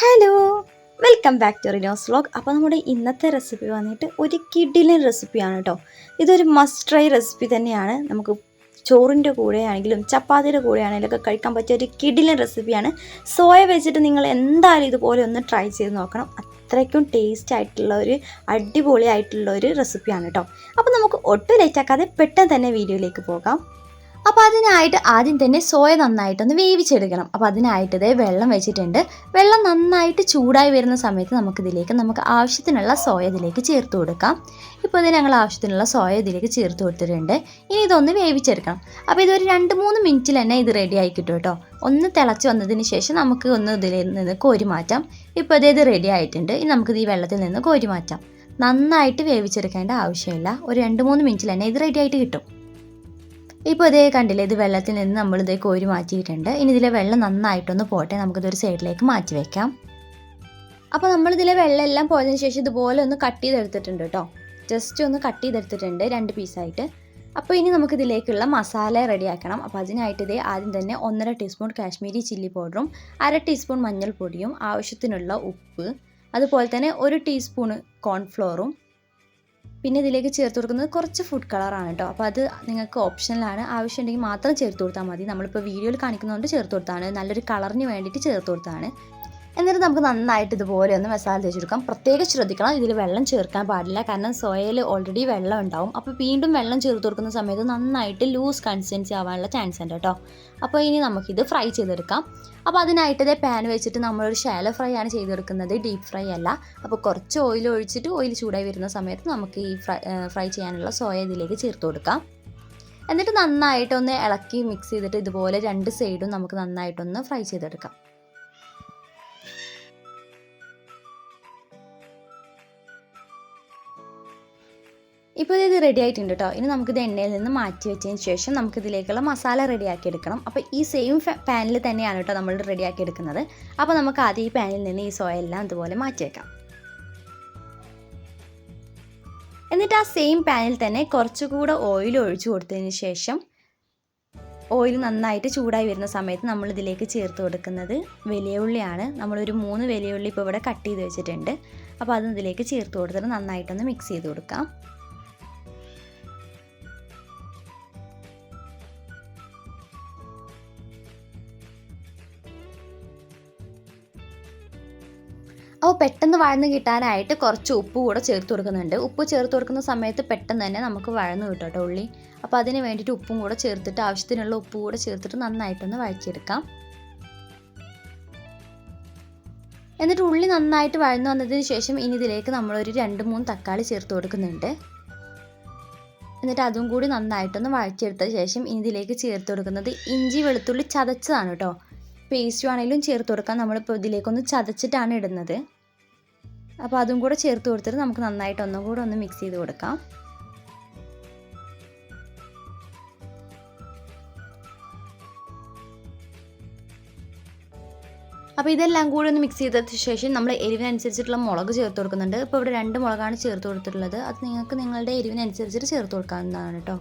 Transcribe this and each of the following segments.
Hello welcome back to Rinos vlog അപ്പോൾ നമ്മുടെ ഇന്നത്തെ റെസിപ്പി വന്നിട്ട് ഒരു കിഡിലിൻ റെസിപ്പിയാണ് കേട്ടോ. ഇതൊരു മസ്റ്റ് ട്രൈ റെസിപ്പി തന്നെയാണ്. നമുക്ക് ചോറിന്റെ കൂടെയാണെങ്കിലും ചപ്പാത്തിയുടെ കൂടെയാണെങ്കിലും ഒക്കെ കഴിക്കാൻ പറ്റിയ ഒരു കിഡിലിൻ റെസിപ്പിയാണ്. സോയ വെച്ചിട്ട് നിങ്ങൾ എന്തായാലും ഇതുപോലെ ഒന്ന് ട്രൈ ചെയ്ത് നോക്കണം. അത്രയ്ക്കും ടേസ്റ്റ് ആയിട്ടുള്ള ഒരു അടിപൊളിയായിട്ടുള്ള ഒരു റെസിപ്പിയാണ് കേട്ടോ. അപ്പോൾ നമുക്ക് ഒട്ടും ലേറ്റാക്കാതെ പെട്ടെന്ന് തന്നെ വീഡിയോയിലേക്ക് പോകാം. അപ്പോൾ അതിനായിട്ട് ആദ്യം തന്നെ സോയ നന്നായിട്ടൊന്ന് വേവിച്ചെടുക്കണം. അപ്പോൾ അതിനായിട്ട് ഇതേ വെള്ളം വെച്ചിട്ടുണ്ട്. വെള്ളം നന്നായിട്ട് ചൂടായി വരുന്ന സമയത്ത് നമുക്കിതിലേക്ക് നമുക്ക് ആവശ്യത്തിനുള്ള സോയ ഇതിലേക്ക് ചേർത്ത് കൊടുക്കാം. ഇപ്പോൾ ഇത് ഞങ്ങൾ ആവശ്യത്തിനുള്ള സോയ ഇതിലേക്ക് ചേർത്ത് കൊടുത്തിട്ടുണ്ട്. ഇനി ഇതൊന്ന് വേവിച്ചെടുക്കണം. അപ്പോൾ ഇതൊരു രണ്ട് മൂന്ന് മിനിറ്റിൽ തന്നെ ഇത് റെഡി ആയി കിട്ടും കേട്ടോ. ഒന്ന് തിളച്ച് വന്നതിന് ശേഷം നമുക്ക് ഒന്ന് ഇതിൽ നിന്ന് കോരി മാറ്റാം. ഇപ്പോൾ ഇത് ഇത് റെഡി ആയിട്ടുണ്ട്. ഇനി നമുക്കിത് ഈ വെള്ളത്തിൽ നിന്ന് കോരി മാറ്റാം. നന്നായിട്ട് വേവിച്ചെടുക്കേണ്ട ആവശ്യമില്ല. ഒരു രണ്ട് മൂന്ന് മിനിറ്റിൽ തന്നെ ഇത് റെഡി ആയിട്ട് കിട്ടും. ഇപ്പോൾ ഇതേ കണ്ടില്ലേ ഇത് വെള്ളത്തിൽ നിന്ന് നമ്മൾ ഇതേ കോരി മാറ്റിയിട്ടുണ്ട്. ഇനി ഇതിലെ വെള്ളം നന്നായിട്ടൊന്ന് പോട്ടെ നമുക്കിതൊരു സൈഡിലേക്ക് മാറ്റി വെക്കാം. അപ്പോൾ നമ്മളിതിലെ വെള്ളം എല്ലാം പോയതിന് ശേഷം ഇതുപോലെ ഒന്ന് കട്ട് ചെയ്തെടുത്തിട്ടുണ്ട് കേട്ടോ. ജസ്റ്റ് ഒന്ന് കട്ട് ചെയ്തെടുത്തിട്ടുണ്ട് രണ്ട് പീസായിട്ട് അപ്പോൾ ഇനി നമുക്കിതിലേക്കുള്ള മസാല റെഡിയാക്കണം. അപ്പോൾ അതിനായിട്ട് ഇതേ ആദ്യം തന്നെ ഒന്നര ടീസ്പൂൺ കാശ്മീരി ചില്ലി പൗഡറും അര ടീസ്പൂൺ മഞ്ഞൾപ്പൊടിയും ആവശ്യത്തിനുള്ള ഉപ്പ് അതുപോലെ തന്നെ ഒരു ടീസ്പൂൺ കോൺഫ്ലോറും പിന്നെ ഇതിലേക്ക് ചേർത്ത് കൊടുക്കുന്നത് കുറച്ച് ഫുഡ് കളറാണ് കേട്ടോ അപ്പോൾ അത് നിങ്ങൾക്ക് ഓപ്ഷനിലാണ് ആവശ്യമുണ്ടെങ്കിൽ മാത്രം ചേർത്ത് കൊടുത്താൽ മതി. നമ്മളിപ്പോൾ വീഡിയോയിൽ കാണിക്കുന്നതുകൊണ്ട് ചേർത്ത് കൊടുത്താണ് നല്ലൊരു കളറിന് വേണ്ടിയിട്ട് ചേർത്ത് കൊടുത്താണ് എന്നിട്ട് നമുക്ക് നന്നായിട്ട് ഇതുപോലെ ഒന്ന് മസാല തേച്ചെടുക്കാം. പ്രത്യേകം ശ്രദ്ധിക്കണം ഇതിൽ വെള്ളം ചേർക്കാൻ പാടില്ല. കാരണം സോയയിൽ ഓൾറെഡി വെള്ളം ഉണ്ടാവും. അപ്പോൾ വീണ്ടും വെള്ളം ചേർത്ത് കൊടുക്കുന്ന സമയത്ത് നന്നായിട്ട് ലൂസ് കൺസിസ്റ്റൻസി ആവാനുള്ള ചാൻസ് ഉണ്ട് കേട്ടോ അപ്പോൾ ഇനി നമുക്കിത് ഫ്രൈ ചെയ്തെടുക്കാം. അപ്പോൾ അതിനായിട്ട് ഇതേ പാൻ വെച്ചിട്ട് നമ്മളൊരു ഷാലോ ഫ്രൈ ആണ് ചെയ്തെടുക്കുന്നത്. ഡീപ്പ് ഫ്രൈ അല്ല. അപ്പോൾ കുറച്ച് ഓയിൽ ഒഴിച്ചിട്ട് ഓയിൽ ചൂടായി വരുന്ന സമയത്ത് നമുക്ക് ഈ ഫ്രൈ ഫ്രൈ ചെയ്യാനുള്ള സോയ ഇതിലേക്ക് ചേർത്ത് കൊടുക്കാം. എന്നിട്ട് നന്നായിട്ടൊന്ന് ഇളക്കി മിക്സ് ചെയ്തിട്ട് ഇതുപോലെ രണ്ട് സൈഡും നമുക്ക് നന്നായിട്ടൊന്ന് ഫ്രൈ ചെയ്തെടുക്കാം. ഇപ്പോൾ ഇത് റെഡി ആയിട്ടുണ്ട് കേട്ടോ ഇനി നമുക്കിത് എണ്ണയിൽ നിന്ന് മാറ്റി വെച്ചതിന് ശേഷം നമുക്കിതിലേക്കുള്ള മസാല റെഡിയാക്കി എടുക്കണം. അപ്പോൾ ഈ സെയിം പാനിൽ തന്നെയാണ് കേട്ടോ നമ്മൾ റെഡിയാക്കി എടുക്കുന്നത്. അപ്പോൾ നമുക്ക് ആദ്യം ഈ പാനിൽ നിന്ന് ഈ സോയ എല്ലാം ഇതുപോലെ മാറ്റി വെക്കാം. എന്നിട്ട് ആ സെയിം പാനിൽ തന്നെ കുറച്ചുകൂടെ ഓയിൽ ഒഴിച്ചു കൊടുത്തതിന് ശേഷം ഓയിൽ നന്നായിട്ട് ചൂടായി വരുന്ന സമയത്ത് നമ്മൾ ഇതിലേക്ക് ചേർത്ത് കൊടുക്കുന്നത് വലിയ ഉള്ളിയാണ്. നമ്മളൊരു മൂന്ന് വലിയ ഉള്ളി ഇപ്പോൾ ഇവിടെ കട്ട് ചെയ്ത് വെച്ചിട്ടുണ്ട്. അപ്പോൾ അത് ഇതിലേക്ക് ചേർത്ത് കൊടുത്തിട്ട് നന്നായിട്ടൊന്ന് മിക്സ് ചെയ്ത് കൊടുക്കാം. അപ്പോൾ പെട്ടെന്ന് വഴന്ന് കിട്ടാനായിട്ട് കുറച്ച് ഉപ്പ് കൂടെ ചേർത്ത് കൊടുക്കുന്നുണ്ട്. ഉപ്പ് ചേർത്ത് കൊടുക്കുന്ന സമയത്ത് പെട്ടെന്ന് തന്നെ നമുക്ക് വഴന്ന് കിട്ടും ഉള്ളി. അപ്പോൾ അതിന് വേണ്ടിയിട്ട് ഉപ്പും കൂടെ ചേർത്തിട്ട് ആവശ്യത്തിനുള്ള ഉപ്പ് കൂടെ ചേർത്തിട്ട് നന്നായിട്ടൊന്ന് വഴക്കിയെടുക്കാം എന്നിട്ട് ഉള്ളി നന്നായിട്ട് വഴന്നു വന്നതിന് ശേഷം ഇനി ഇതിലേക്ക് നമ്മളൊരു രണ്ട് മൂന്ന് തക്കാളി ചേർത്ത് കൊടുക്കുന്നുണ്ട്. എന്നിട്ട് അതും കൂടി നന്നായിട്ടൊന്ന് വഴക്കിയെടുത്ത ശേഷം ഇനി ഇതിലേക്ക് ചേർത്ത് കൊടുക്കുന്നത് ഇഞ്ചി വെളുത്തുള്ളി ചതച്ചതാണ് കേട്ടോ. പേസ്റ്റ് ആണെങ്കിലും ചേർത്ത് കൊടുക്കാം. നമ്മളിപ്പോൾ ഇതിലേക്കൊന്ന് ചതച്ചിട്ടാണ് ഇടുന്നത്. അപ്പോൾ അതും കൂടെ ചേർത്ത് കൊടുത്തിട്ട് നമുക്ക് നന്നായിട്ട് ഒന്നും കൂടെ ഒന്ന് മിക്സ് ചെയ്ത് കൊടുക്കാം. അപ്പോൾ ഇതെല്ലാം കൂടി ഒന്ന് മിക്സ് ചെയ്തതിന് ശേഷം നമ്മൾ എരിവിനനുസരിച്ചിട്ടുള്ള മുളക് ചേർത്ത് കൊടുക്കുന്നുണ്ട്. ഇപ്പോൾ ഇവിടെ രണ്ട് മുളകാണ് ചേർത്ത് കൊടുത്തിട്ടുള്ളത്. അത് നിങ്ങൾക്ക് നിങ്ങളുടെ എരിവിനനുസരിച്ചിട്ട് ചേർത്ത് കൊടുക്കാവുന്നതാണ് കേട്ടോ.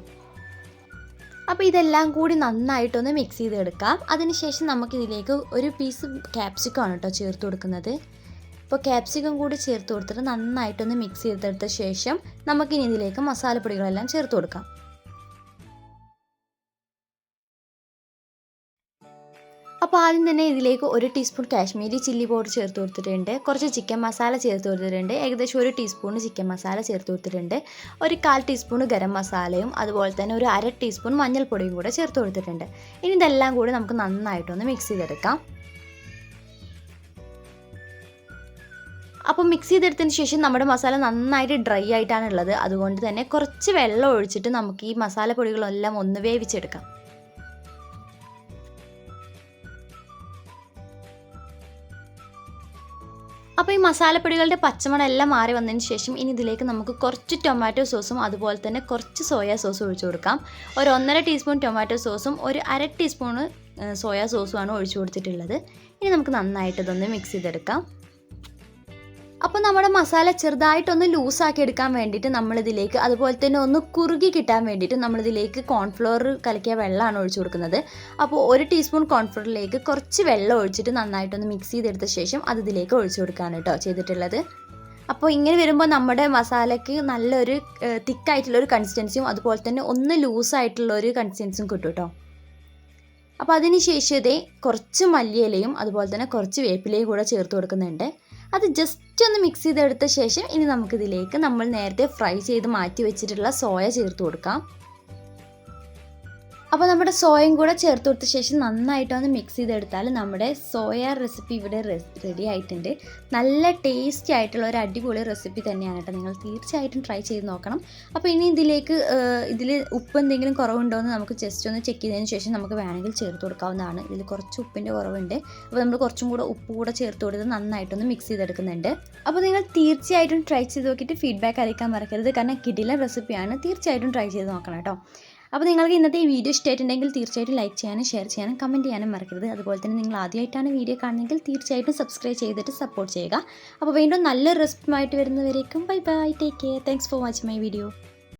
അപ്പോൾ ഇതെല്ലാം കൂടി നന്നായിട്ടൊന്ന് മിക്സ് ചെയ്തെടുക്കാം. അതിനുശേഷം നമുക്കിതിലേക്ക് ഒരു പീസ് ക്യാപ്സിക്കം ആണ് കേട്ടോ ചേർത്ത് കൊടുക്കുന്നത്. ഇപ്പോൾ ക്യാപ്സിക്കം കൂടി ചേർത്ത് കൊടുത്തിട്ട് നന്നായിട്ടൊന്ന് മിക്സ് ചെയ്തെടുത്ത ശേഷം നമുക്കിനി ഇതിലേക്ക് മസാലപ്പൊടികളെല്ലാം ചേർത്ത് കൊടുക്കാം. അപ്പോൾ ആദ്യം തന്നെ ഇതിലേക്ക് ഒരു ടീസ്പൂൺ കാശ്മീരി ചില്ലി പൗഡർ ചേർത്ത് കൊടുത്തിട്ടുണ്ട്. കുറച്ച് ചിക്കൻ മസാല ചേർത്ത് കൊടുത്തിട്ടുണ്ട്. ഏകദേശം ഒരു ടീസ്പൂൺ ചിക്കൻ മസാല ചേർത്ത് കൊടുത്തിട്ടുണ്ട്. ഒരു കാൽ ടീസ്പൂൺ ഗരം മസാലയും അതുപോലെ തന്നെ ഒരു അര ടീസ്പൂൺ മഞ്ഞൾപ്പൊടിയും കൂടെ ചേർത്ത് കൊടുത്തിട്ടുണ്ട്. ഇനി ഇതെല്ലാം കൂടി നമുക്ക് നന്നായിട്ടൊന്ന് മിക്സ് ചെയ്തെടുക്കാം. അപ്പോൾ മിക്സ് ചെയ്തെടുത്തതിന് ശേഷം നമ്മുടെ മസാല നന്നായിട്ട് ഡ്രൈ ആയിട്ടാണ് ഉള്ളത്. അതുകൊണ്ട് തന്നെ കുറച്ച് വെള്ളം ഒഴിച്ചിട്ട് നമുക്ക് ഈ മസാലപ്പൊടികളെല്ലാം ഒന്ന് വേവിച്ചെടുക്കാം. അപ്പോൾ ഈ മസാലപ്പൊടികളുടെ പച്ചമണം എല്ലാം മാറി വന്നതിന് ശേഷം ഇനി ഇതിലേക്ക് നമുക്ക് കുറച്ച് ടൊമാറ്റോ സോസും അതുപോലെ തന്നെ കുറച്ച് സോയാ സോസും ഒഴിച്ചു കൊടുക്കാം. ഒരു ഒന്നര ടീസ്പൂൺ ടൊമാറ്റോ സോസും ഒരു അര ടീസ്പൂണ് സോയാ സോസുമാണ് ഒഴിച്ചു കൊടുത്തിട്ടുള്ളത്. ഇനി നമുക്ക് നന്നായിട്ട് ഇതൊന്ന് മിക്സ് ചെയ്തെടുക്കാം. അപ്പോൾ നമ്മുടെ മസാല ചെറുതായിട്ടൊന്ന് ലൂസാക്കി എടുക്കാൻ വേണ്ടിയിട്ട് നമ്മളിതിലേക്ക് അതുപോലെ തന്നെ ഒന്ന് കുറുകി കിട്ടാൻ വേണ്ടിയിട്ട് നമ്മളിതിലേക്ക് കോൺഫ്ലോർ കലക്കിയ വെള്ളമാണ് ഒഴിച്ചു കൊടുക്കുന്നത്. അപ്പോൾ ഒരു ടീസ്പൂൺ കോൺഫ്ലോറിലേക്ക് കുറച്ച് വെള്ളം ഒഴിച്ചിട്ട് നന്നായിട്ടൊന്ന് മിക്സ് ചെയ്തെടുത്ത ശേഷം അത് ഇതിലേക്ക് ഒഴിച്ചു കൊടുക്കുകയാണ് കേട്ടോ ചെയ്തിട്ടുള്ളത്. അപ്പോൾ ഇങ്ങനെ വരുമ്പോൾ നമ്മുടെ മസാലയ്ക്ക് നല്ലൊരു തിക്കായിട്ടുള്ള ഒരു കൺസിസ്റ്റൻസിയും അതുപോലെ തന്നെ ഒന്ന് ലൂസായിട്ടുള്ള ഒരു കൺസിസ്റ്റൻസിയും കിട്ടും കേട്ടോ. അപ്പോൾ അതിന് ശേഷം ഇതേ കുറച്ച് മല്ലിയിലയും അതുപോലെ തന്നെ കുറച്ച് വേപ്പിലയും കൂടെ ചേർത്ത് കൊടുക്കുന്നുണ്ട്. അത് ജസ്റ്റ് ഒന്ന് മിക്സ് ചെയ്തെടുത്ത ശേഷം ഇനി നമുക്കിതിലേക്ക് നമ്മൾ നേരത്തെ ഫ്രൈ ചെയ്ത് മാറ്റി വെച്ചിട്ടുള്ള സോയ ചേർത്ത് കൊടുക്കാം. അപ്പോൾ നമ്മുടെ സോയയും കൂടെ ചേർത്ത് കൊടുത്ത ശേഷം നന്നായിട്ടൊന്ന് മിക്സ് ചെയ്തെടുത്താൽ നമ്മുടെ സോയ റെസിപ്പി ഇവിടെ റെഡി ആയിട്ടുണ്ട്. നല്ല ടേസ്റ്റി ആയിട്ടുള്ള ഒരു അടിപൊളി റെസിപ്പി തന്നെയാണ് കേട്ടോ. നിങ്ങൾ തീർച്ചയായിട്ടും ട്രൈ ചെയ്ത് നോക്കണം. അപ്പോൾ ഇനി ഇതിലേക്ക് ഇതിൽ ഉപ്പ് എന്തെങ്കിലും കുറവുണ്ടോ എന്ന് നമുക്ക് ജസ്റ്റ് ഒന്ന് ചെക്ക് ചെയ്തതിന് ശേഷം നമുക്ക് വേണമെങ്കിൽ ചേർത്ത് കൊടുക്കാവുന്നതാണ്. ഇതിൽ കുറച്ച് ഉപ്പിന്റെ കുറവുണ്ട്. അപ്പോൾ നമ്മൾ കുറച്ചും കൂടെ ഉപ്പ് കൂടെ ചേർത്ത് കൊടുത്ത് നന്നായിട്ടൊന്ന് മിക്സ് ചെയ്തെടുക്കുന്നുണ്ട്. അപ്പോൾ നിങ്ങൾ തീർച്ചയായിട്ടും ട്രൈ ചെയ്ത് നോക്കിയിട്ട് ഫീഡ്ബാക്ക് അറിയിക്കാൻ മറക്കരുത്. കാരണം കിടില റെസിപ്പിയാണ് തീർച്ചയായിട്ടും ട്രൈ ചെയ്ത് നോക്കണം കേട്ടോ. അപ്പോൾ നിങ്ങൾക്ക് ഇന്നത്തെ ഈ വീഡിയോ ഇഷ്ടമായിട്ടുണ്ടെങ്കിൽ തീർച്ചയായിട്ടും ലൈക്ക് ചെയ്യാനും ഷെയർ ചെയ്യാനും കമന്റ് ചെയ്യാനും മറക്കരുത്. അതുപോലെ തന്നെ നിങ്ങൾ ആദ്യമായിട്ടാണ് വീഡിയോ കാണുന്നതെങ്കിൽ തീർച്ചയായിട്ടും സബ്സ്ക്രൈബ് ചെയ്തിട്ട് സപ്പോർട്ട് ചെയ്യുക. അപ്പോൾ വീണ്ടും നല്ലൊരു റെസിപ്പിയുമായിട്ട് വരുന്നവരേക്കും bye bye take care thanks for watching my video